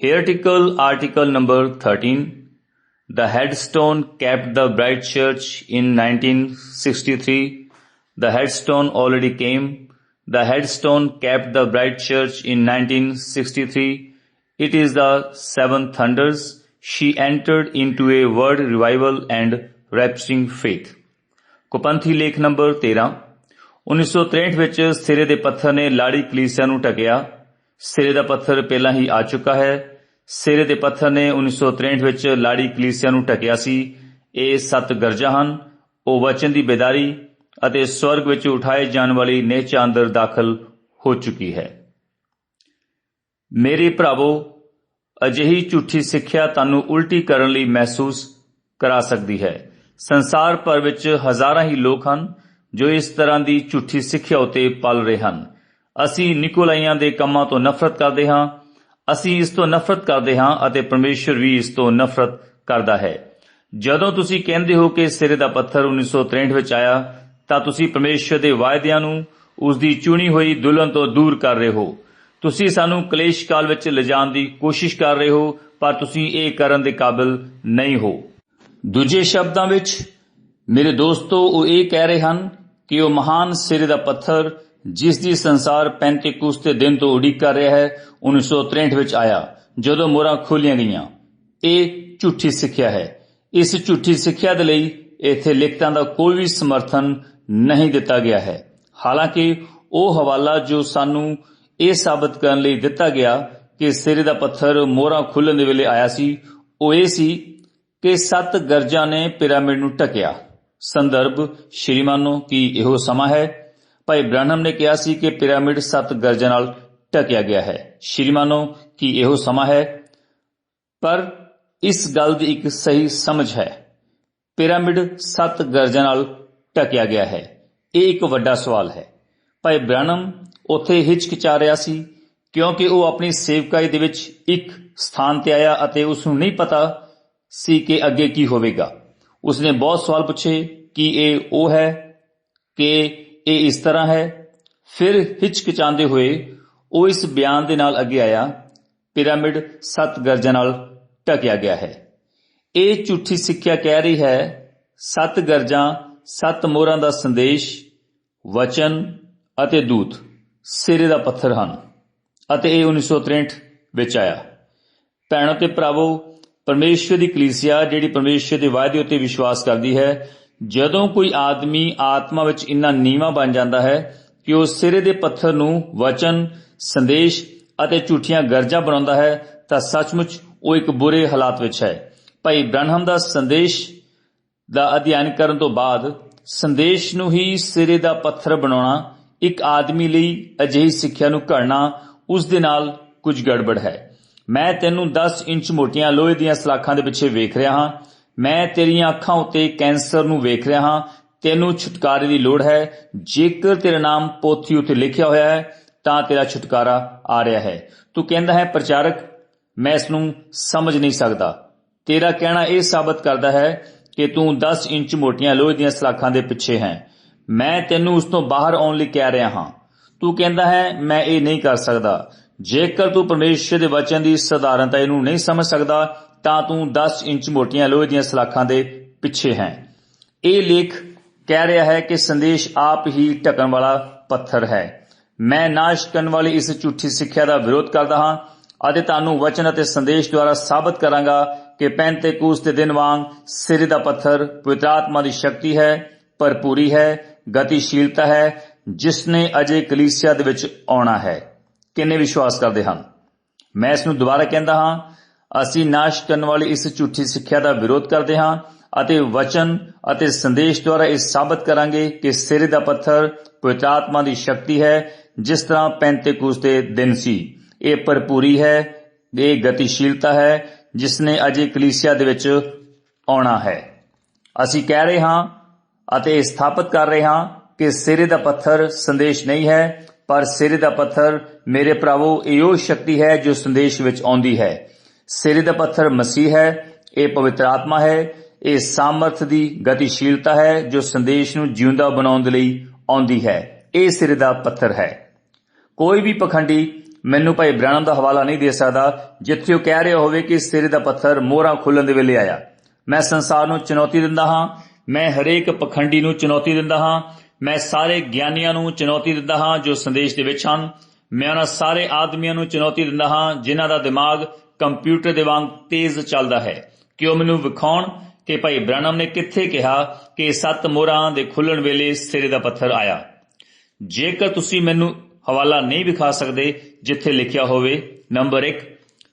Heretical Article number 13. The headstone kept the Bright Church in 1963. The headstone already came. The headstone kept the Bright Church in 1963. It is the seven thunders. She entered into a word revival and rapturing faith. ਕੁਪੰਥੀ ਲੇਖ number 13 1963 ਵਿੱਚ ਸਿਰੇ ਦੇ ਪੱਥਰ ਨੇ ਲਾੜੀ ਕਲੀਸਿਆ ਨੂੰ ਟਕਿਆ ਸਿਰੇ ਦਾ ਪੱਥਰ ਪਹਿਲਾਂ ਹੀ ਆ ਚੁੱਕਾ ਹੈ। ਸਿਰੇ ਦੇ ਪੱਥਰ ਨੇ 1963 ਵਿੱਚ ਲਾੜੀ ਕਲੀਸਿਆ ਨੂੰ ਟਕਿਆ ਸੀ। ਇਹ ਸੱਤ ਗਰਜਾਂ ਹਨ। ਉਹ ਵਚਨ ਦੀ ਬੇਦਾਰੀ ਅਤੇ ਸਵਰਗ ਵਿੱਚ ਉਠਾਏ ਜਾਣ ਵਾਲੀ ਨੇਚਾ ਅੰਦਰ ਦਾਖਲ ਹੋ ਚੁੱਕੀ ਹੈ। ਮੇਰੇ ਭਰਾਵੋ, ਅਜਿਹੀ ਝੂਠੀ ਸਿੱਖਿਆ ਤੁਹਾਨੂੰ ਉਲਟੀ ਕਰਨ ਲਈ ਮਹਿਸੂਸ ਕਰਾ ਸਕਦੀ ਹੈ। ਸੰਸਾਰ ਭਰ ਵਿੱਚ ਹਜ਼ਾਰਾਂ ਹੀ ਲੋਕ ਹਨ ਜੋ ਇਸ ਤਰ੍ਹਾਂ ਦੀ ਝੂਠੀ ਸਿੱਖਿਆ ਉਤੇ ਪਲ ਰਹੇ ਹਨ। ਅਸੀਂ ਨਿਕੋਲਾਈਆਂ ਦੇ ਕੰਮਾਂ ਤੋਂ ਨਫ਼ਰਤ ਕਰਦੇ ਹਾਂ, ਅਸੀਂ ਇਸ ਤੋਂ ਨਫ਼ਰਤ ਕਰਦੇ ਹਾਂ ਅਤੇ ਪਰਮੇਸ਼ਵਰ ਵੀ ਇਸ ਤੋਂ ਨਫ਼ਰਤ ਕਰਦਾ ਹੈ। ਜਦੋਂ ਤੁਸੀਂ ਕਹਿੰਦੇ ਹੋ ਕਿ ਸਿਰੇ ਦਾ ਪੱਥਰ 1963 ਵਿੱਚ ਆਇਆ, ਤਾਂ ਤੁਸੀਂ ਪਰਮੇਸ਼ਵਰ ਦੇ ਵਾਅਦਿਆਂ ਨੂੰ ਉਸ ਦੀ ਚੁਣੀ ਹੋਈ ਦੁਲਹਨ ਤੋਂ ਦੂਰ ਕਰ ਰਹੇ ਹੋ। ਤੁਸੀਂ ਸਾਨੂੰ ਕਲੇਸ਼ ਕਾਲ ਵਿੱਚ ਲਿਜਾਣ ਦੀ ਕੋਸ਼ਿਸ਼ ਕਰ ਰਹੇ ਹੋ, ਪਰ ਤੁਸੀਂ ਇਹ ਕਰਨ ਦੇ ਕਾਬਿਲ ਨਹੀਂ ਹੋ। ਦੂਜੇ ਸ਼ਬਦਾਂ ਵਿੱਚ, ਮੇਰੇ ਦੋਸਤੋ, ਉਹ ਇਹ ਕਹਿ ਰਹੇ ਹਨ ਕਿ ਉਹ ਮਹਾਨ ਸਿਰੇ ਦਾ ਪੱਥਰ ਜਿਸ ਦੀ ਸੰਸਾਰ ਪੈਂਤੇਕੁਸ ਦੇ ਦਿਨ ਤੋਂ ਉਡੀਕ ਕਰ ਰਿਹਾ ਹੈ 1963 ਵਿੱਚ ਆਇਆ, ਜਦੋਂ ਮੋਹਰਾਂ ਖੋਲੀਆਂ ਗਈਆਂ। ਇਹ ਝੂਠੀ ਸਿੱਖਿਆ ਹੈ। ਇਸ ਝੂਠੀ ਸਿੱਖਿਆ ਦੇ ਲਈ ਇੱਥੇ ਲਿਖਤਾਂ ਦਾ ਕੋਈ ਵੀ ਸਮਰਥਨ ਨਹੀਂ ਦਿੱਤਾ ਗਿਆ ਹੈ। ਹਾਲਾਂਕਿ ਉਹ ਹਵਾਲਾ ਜੋ ਸਾਨੂੰ ਇਹ ਸਾਬਤ ਕਰਨ ਲਈ ਦਿੱਤਾ ਗਿਆ ਕਿ ਸਿਰੇ ਦਾ ਪੱਥਰ ਮੋਹਰਾਂ ਖੁੱਲਣ ਦੇ ਵੇਲੇ ਆਇਆ ਸੀ, ਉਹ ਇਹ ਸੀ ਕਿ ਸੱਤ ਗਰਜਾਂ ਨੇ ਪਿਰਾਮਿਡ ਨੂੰ ਟਕਿਆ ਸੰਦਰਭ, ਸ਼੍ਰੀਮਾਨੋ, ਕੀ ਇਹੋ ਸਮਾਂ ਹੈ? ਭਾਈ ਬ੍ਰਾਹਨਮ ਨੇ ਕਿਹਾ ਸੀ ਕਿ ਪਿਰਾਮਿਡ ਸੱਤ ਗਰਜਾਂ ਨਾਲ ਢਕਿਆ ਗਿਆ ਹੈ। ਸ਼੍ਰੀਮਾਨੋ, ਕੀ ਇਹੋ ਸਮਾਂ ਹੈ? ਪਰ ਇਸ ਗੱਲ ਦੀ ਇੱਕ ਸਹੀ ਸਮਝ ਹੈ। ਪਿਰਾਮਿਡ ਸੱਤ ਗਰਜਾਂ ਨਾਲ ਟਕਿਆ ਗਿਆ ਹੈ। ਇਹ ਇੱਕ ਵੱਡਾ ਸਵਾਲ ਹੈ। ਭਾਈ ਬ੍ਰਾਹਨਮ ਉੱਥੇ ਹਿਚਕਿਚਾ ਰਿਹਾ ਸੀ ਕਿਉਂਕਿ ਉਹ ਆਪਣੀ ਸੇਵਕਾਈ ਦੇ ਵਿੱਚ ਇੱਕ ਸਥਾਨ ਤੇ ਆਇਆ ਅਤੇ ਉਸ ਨੂੰ ਨਹੀਂ ਪਤਾ ਸੀ ਕਿ ਅੱਗੇ ਕੀ ਹੋਵੇਗਾ। ਉਸਨੇ ਬਹੁਤ ਸਵਾਲ ਪੁੱਛੇ ਕਿ ਇਹ ਉਹ ਹੈ ਕਿ ਇਹ ਇਸ ਤਰ੍ਹਾਂ ਹੈ। ਫਿਰ ਹਿਚਕਿਚਾਉਂਦੇ ਹੋਏ ਉਹ ਇਸ ਬਿਆਨ ਦੇ ਨਾਲ ਅੱਗੇ ਆਇਆ, ਪਿਰਾਮਿਡ ਸੱਤ ਗਰਜਾਂ ਨਾਲ ਢਕਿਆ ਗਿਆ ਹੈ। ਇਹ ਝੂਠੀ ਸਿੱਖਿਆ ਕਹਿ ਰਹੀ ਹੈ, ਸੱਤ ਗਰਜਾਂ, ਸੱਤ ਮੋਹਰਾਂ ਦਾ ਸੰਦੇਸ਼, ਵਚਨ ਅਤੇ ਦੂਤ, ਸਿਰੇ ਦਾ ਪੱਥਰ ਹਨ। ਅਤੇ ਇਹ 1963 ਵਿੱਚ ਆਇਆ। ਭੈਣੋ ਤੇ ਭਰਾਵੋ, ਪਰਮੇਸ਼ਵਰ ਦੀ ਕਲੀਸਿਆ ਜਿਹੜੀ ਪਰਮੇਸ਼ਵਰ ਦੇ ਵਾਅਦੇ ਉੱਤੇ ਵਿਸ਼ਵਾਸ ਕਰਦੀ ਹੈ ਜਦੋਂ ਕੋਈ ਆਦਮੀ ਆਤਮਾ ਵਿੱਚ ਇੰਨਾ ਨੀਵਾ ਬਣ ਜਾਂਦਾ ਹੈ ਕਿ ਉਹ ਸਿਰੇ ਦੇ ਪੱਥਰ ਨੂੰ ਵਚਨ, ਸੰਦੇਸ਼ ਅਤੇ ਝੂਠੀਆਂ ਗਰਜਾਂ ਬਣਾਉਂਦਾ ਹੈ, ਤਾਂ ਸੱਚਮੁੱਚ ਉਹ ਇੱਕ ਬੁਰੇ ਹਾਲਾਤ ਵਿੱਚ ਹੈ। ਭਾਈ ਬ੍ਰਹਮ ਦਾ ਸੰਦੇਸ਼ ਦਾ ਅਧਿਐਨ ਕਰਨ ਤੋਂ ਬਾਅਦ ਸੰਦੇਸ਼ ਨੂੰ ਹੀ ਸਿਰੇ ਦਾ ਪੱਥਰ ਬਣਾਉਣਾ, ਇੱਕ ਆਦਮੀ ਲਈ ਅਜਿਹੀ ਸਿੱਖਿਆ ਨੂੰ ਘੜਨਾ, ਉਸ ਦੇ ਨਾਲ ਕੁਝ ਗੜਬੜ ਹੈ। ਮੈਂ ਤੈਨੂੰ 10 ਇੰਚ ਮੋਟੀਆਂ ਲੋਹੇ ਦੀਆਂ ਸਲਾਖਾਂ ਦੇ ਪਿੱਛੇ ਵੇਖ ਰਿਹਾ ਹਾਂ। ਮੈਂ ਤੇਰੀਆਂ ਅੱਖਾਂ ਉੱਤੇ ਕੈਂਸਰ ਨੂੰ ਵੇਖ ਰਿਹਾ ਹਾਂ। ਤੈਨੂੰ ਛੁਟਕਾਰੇ ਦੀ ਲੋੜ ਹੈ। ਜੇਕਰ ਤੇਰਾ ਨਾਮ ਪੋਥੀ ਉੱਤੇ ਲਿਖਿਆ ਹੋਇਆ ਹੈ, ਤਾਂ ਤੇਰਾ ਛੁਟਕਾਰਾ ਆ ਰਿਹਾ ਹੈ। ਤੂੰ ਕਹਿੰਦਾ ਹੈ, ਪ੍ਰਚਾਰਕ, ਮੈਂ ਇਸ ਨੂੰ ਸਮਝ ਨਹੀਂ ਸਕਦਾ। ਤੇਰਾ ਕਹਿਣਾ ਇਹ ਸਾਬਤ ਕਰਦਾ ਹੈ ਕਿ ਤੂੰ 10 ਇੰਚ ਮੋਟੀਆਂ ਲੋਹੇ ਦੀਆਂ ਸਲਾਖਾਂ ਦੇ ਪਿੱਛੇ ਹੈ। ਮੈਂ ਤੈਨੂੰ ਉਸ ਤੋਂ ਬਾਹਰ ਆਉਣ ਲਈ ਕਹਿ ਰਿਹਾ ਹਾਂ। ਤੂੰ ਕਹਿੰਦਾ ਹੈ, ਮੈਂ ਇਹ ਨਹੀਂ ਕਰ ਸਕਦਾ। ਜੇਕਰ ਤੂੰ ਪਰਮੇਸ਼ਰ ਦੇ ਵਚਨ ਦੀ ਸਧਾਰਨਤਾ ਇਹਨੂੰ ਨਹੀਂ ਸਮਝ ਸਕਦਾ ਤਾਂ ਤੂੰ 10 ਇੰਚ ਮੋਟੀਆਂ ਲੋਹੇ ਦੀਆਂ ਸਲਾਖਾਂ ਦੇ ਪਿੱਛੇ ਹੈ। ਇਹ ਲੇਖ ਕਹਿ ਰਿਹਾ ਹੈ ਕਿ ਸੰਦੇਸ਼ ਆਪ ਹੀ ਢਕਣ ਵਾਲਾ ਪੱਥਰ ਹੈ। ਮੈਂ ਨਾਸ਼ ਕਰਨ ਵਾਲੀ ਇਸ ਝੂਠੀ ਸਿੱਖਿਆ ਦਾ ਵਿਰੋਧ ਕਰਦਾ ਹਾਂ ਅਤੇ ਤੁਹਾਨੂੰ ਵਚਨ ਅਤੇ ਸੰਦੇਸ਼ ਦੁਆਰਾ ਸਾਬਤ ਕਰਾਂਗਾ ਕਿ ਪੈਂਤੇਕੂਸ ਦੇ ਦਿਨ ਵਾਂਗ ਸਿਰੇ ਦਾ ਪੱਥਰ ਪਵਿੱਤਰ ਆਤਮਾ ਦੀ ਸ਼ਕਤੀ ਹੈ, ਭਰਪੂਰੀ ਹੈ, ਗਤੀਸ਼ੀਲਤਾ ਹੈ, ਜਿਸ ਨੇ ਅਜੇ ਕਲੀਸਿਆ ਦੇ ਵਿੱਚ ਆਉਣਾ ਹੈ। ਕਿੰਨੇ ਵਿਸ਼ਵਾਸ ਕਰਦੇ ਹਨ? ਮੈਂ ਇਸ ਨੂੰ ਦੁਬਾਰਾ ਕਹਿੰਦਾ ਹਾਂ ਅਸੀਂ ਨਾਸ਼ ਕਰਨ ਵਾਲੀ ਇਸ ਝੂਠੀ ਸਿੱਖਿਆ ਦਾ ਵਿਰੋਧ ਕਰਦੇ ਹਾਂ ਅਤੇ ਵਚਨ ਅਤੇ ਸੰਦੇਸ਼ ਦੁਆਰਾ ਇਹ ਸਾਬਤ ਕਰਾਂਗੇ ਕਿ ਸਿਰੇ ਦਾ ਪੱਥਰ ਪਵਿੱਤਰ ਆਤਮਾ ਦੀ ਸ਼ਕਤੀ ਹੈ, ਜਿਸ ਤਰ੍ਹਾਂ ਪੈਂਤੇਕੂਸ ਦੇ ਦਿਨ ਸੀ। ਇਹ ਭਰਪੂਰੀ ਹੈ, ਇਹ ਗਤੀਸ਼ੀਲਤਾ ਹੈ, ਜਿਸ ਨੇ ਅਜੇ ਕਲੀਸਿਆ ਦੇ ਵਿੱਚ ਆਉਣਾ ਹੈ। ਅਸੀਂ ਕਹਿ ਰਹੇ ਹਾਂ ਅਤੇ ਇਹ ਸਥਾਪਿਤ ਕਰ ਰਹੇ ਹਾਂ ਕਿ ਸਿਰੇ ਦਾ ਪੱਥਰ ਸੰਦੇਸ਼ ਨਹੀਂ ਹੈ, ਪਰ ਸਿਰੇ ਦਾ ਪੱਥਰ ਮੇਰੇ ਭਰਾਵੋ, ਇਹ ਉਹ ਸ਼ਕਤੀ ਹੈ ਜੋ ਸੰਦੇਸ਼ ਵਿੱਚ ਆਉਂਦੀ ਹੈ। ਸਿਰੇ ਦਾ ਪੱਥਰ ਮਸੀਹ ਹੈ, ਇਹ ਪਵਿੱਤਰ ਆਤਮਾ ਹੈ, ਇਹ ਸਾਮਰਥ ਦੀ ਗਤੀਸ਼ੀਲਤਾ ਹੈ, ਜੋ ਸੰਦੇਸ਼ ਨੂੰ ਜਿਉਂਦਾ ਬਣਾਉਣ ਦੇ ਲਈ ਆਉਂਦੀ ਹੈ। ਇਹ ਸਿਰੇ ਦਾ ਪੱਥਰ ਹੈ। ਕੋਈ ਵੀ ਪਖੰਡੀ ਮੈਨੂੰ ਭਾਈ ਬ੍ਰਾਹਨਮ ਦਾ ਹਵਾਲਾ ਨਹੀਂ ਦੇ ਸਕਦਾ, ਜਿੱਥੇ ਉਹ ਕਹਿ ਰਿਹਾ ਹੋਵੇ ਕਿ ਸਿਰੇ ਦਾ ਪੱਥਰ ਮੋਹਰਾਂ ਖੁੱਲਣ ਦੇ ਵੇਲੇ ਆਇਆ। ਮੈਂ ਸੰਸਾਰ ਨੂੰ ਚੁਣੌਤੀ ਦਿੰਦਾ ਹਾਂ, ਮੈਂ ਹਰੇਕ ਪਖੰਡੀ ਨੂੰ ਚੁਣੌਤੀ ਦਿੰਦਾ ਹਾਂ, ਮੈਂ ਸਾਰੇ ਗਿਆਨੀਆਂ ਨੂੰ ਚੁਣੌਤੀ ਦਿੰਦਾ ਹਾਂ ਜੋ ਸੰਦੇਸ਼ ਦੇ ਵਿੱਚ ਹਨ। ਮੈਂ ਉਹਨਾਂ ਸਾਰੇ ਆਦਮੀਆਂ ਨੂੰ ਚੁਣੌਤੀ ਦਿੰਦਾ ਹਾਂ, ਜਿਨ੍ਹਾਂ ਦਾ ਦਿਮਾਗ ਕੰਪਿਊਟਰ ਦੇ ਵਾਂਗ ਤੇਜ਼ ਚੱਲਦਾ ਹੈ। ਕਿ ਉਹ ਮੈਨੂੰ ਵਿਖਾਉਣ ਕਿ ਭਾਈ ਬ੍ਰਾਹਨਮ ਨੇ ਕਿੱਥੇ ਕਿਹਾ ਕਿ ਸੱਤ ਮੋਹਰਾਂ ਦੇ ਖੁੱਲਣ ਵੇਲੇ ਸਿਰੇ ਦਾ ਪੱਥਰ ਆਇਆ। ਜੇਕਰ ਤੁਸੀਂ ਮੈਨੂੰ ਹਵਾਲਾ ਨਹੀਂ ਵਿਖਾ ਸਕਦੇ ਜਿੱਥੇ ਲਿਖਿਆ ਹੋਵੇ, ਨੰਬਰ 1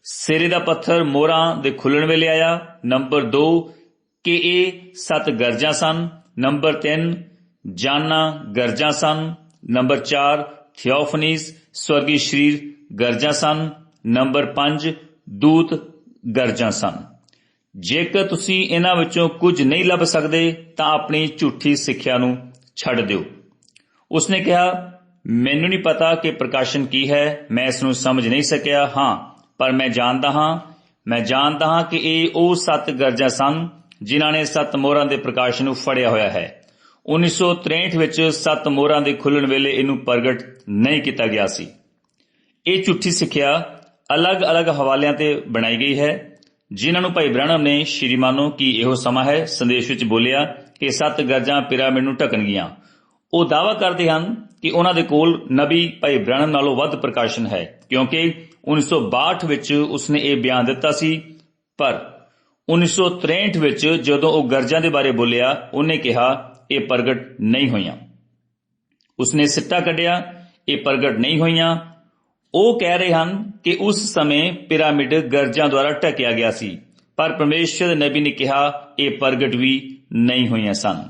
ਸਿਰੇ ਦਾ ਪੱਥਰ ਮੋਹਰਾਂ ਦੇ ਖੁੱਲਣ ਵੇਲੇ ਆਇਆ। ਨੰਬਰ 2 ਕਿ ਇਹ ਸੱਤ ਗਰਜਾਂ ਸਨ। ਨੰਬਰ 3 ਜਾਨਾ ਗਰਜਾਂ ਸਨ। ਨੰਬਰ 4 ਥਿਓਫਨੀਜ਼ ਸਵਰਗੀ ਸ਼ਰੀਰ ਗਰਜਾਂ ਸਨ। ਨੰਬਰ 5 ਦੂਤ ਗਰਜਾਂ ਸਨ। ਜੇਕਰ ਤੁਸੀਂ ਇਹਨਾਂ ਵਿੱਚੋਂ ਕੁਝ ਨਹੀਂ ਲੱਭ ਸਕਦੇ, ਤਾਂ ਆਪਣੀ ਝੂਠੀ ਸਿੱਖਿਆ ਨੂੰ ਛੱਡ ਦਿਓ। ਉਸਨੇ ਕਿਹਾ, ਮੈਨੂੰ ਨਹੀਂ ਪਤਾ ਕਿ ਪ੍ਰਕਾਸ਼ਨ ਕੀ ਹੈ। ਮੈਂ ਇਸ ਨੂੰ ਸਮਝ ਨਹੀਂ ਸਕਿਆ। ਹਾਂ, ਪਰ ਮੈਂ ਜਾਣਦਾ ਹਾਂ। ਮੈਂ ਜਾਣਦਾ ਹਾਂ ਕਿ ਇਹ ਉਹ ਸੱਤ ਗਰਜਾਂ ਸਨ, ਜਿਨ੍ਹਾਂ ਨੇ ਸੱਤ ਮੋਹਰਾਂ ਦੇ ਪ੍ਰਕਾਸ਼ ਨੂੰ ਫੜਿਆ ਹੋਇਆ ਹੈ। 1963 ਵਿੱਚ ਸੱਤ ਮੋਹਰਾਂ ਦੇ ਖੁੱਲਣ ਵੇਲੇ ਇਹਨੂੰ ਪ੍ਰਗਟ ਨਹੀਂ ਕੀਤਾ ਗਿਆ ਸੀ। ਇਹ ਝੂਠੀ ਸਿੱਖਿਆ ਅਲੱਗ-ਅਲੱਗ ਹਵਾਲਿਆਂ ਤੇ ਬਣਾਈ ਗਈ ਹੈ। ਜਿਨ੍ਹਾਂ ਨੂੰ ਭਾਈ ਬ੍ਰਹਣਮ ਨੇ ਸ਼੍ਰੀਮਾਨੋ ਕੀ ਇਹੋ ਸਮਾਂ ਹੈ ਸੰਦੇਸ਼ ਵਿੱਚ ਬੋਲਿਆ ਕਿ ਸੱਤ ਗਰਜਾਂ ਪਿਰਾਮਿਡ ਨੂੰ ਢਕਣਗੀਆਂ ਉਹ ਦਾਅਵਾ ਕਰਦੇ ਹਨ ਕਿ ਉਹਨਾਂ ਦੇ ਕੋਲ ਨਬੀ ਭਾਈ ਬ੍ਰਹਣਮ ਨਾਲੋਂ ਵੱਧ ਪ੍ਰਕਾਸ਼ਨ ਹੈ, ਕਿਉਂਕਿ 1962 ਵਿੱਚ ਉਸਨੇ ਇਹ ਬਿਆਨ ਦਿੱਤਾ ਸੀ। ਪਰ 1963 ਵਿੱਚ ਜਦੋਂ ਉਹ ਗਰਜਾਂ ਦੇ ਬਾਰੇ ਬੋਲਿਆ, ਉਹਨੇ ਕਿਹਾ ਇਹ ਪ੍ਰਗਟ ਨਹੀਂ ਹੋਈਆਂ। ਉਸਨੇ ਸਿੱਟਾ ਕੱਢਿਆ, ਇਹ ਪ੍ਰਗਟ ਨਹੀਂ ਹੋਈਆਂ। ਉਹ ਕਹਿ ਰਹੇ ਹਨ ਕਿ ਉਸ ਸਮੇਂ ਪਿਰਾਮਿਡ ਗਰਜਾਂ ਦੁਆਰਾ ਢਕਿਆ ਗਿਆ ਸੀ, ਪਰ ਪਰਮੇਸ਼ਰ ਦੇ ਨਬੀ ਨੇ ਕਿਹਾ, ਇਹ ਪ੍ਰਗਟ ਵੀ ਨਹੀਂ ਹੋਈਆਂ ਸਨ।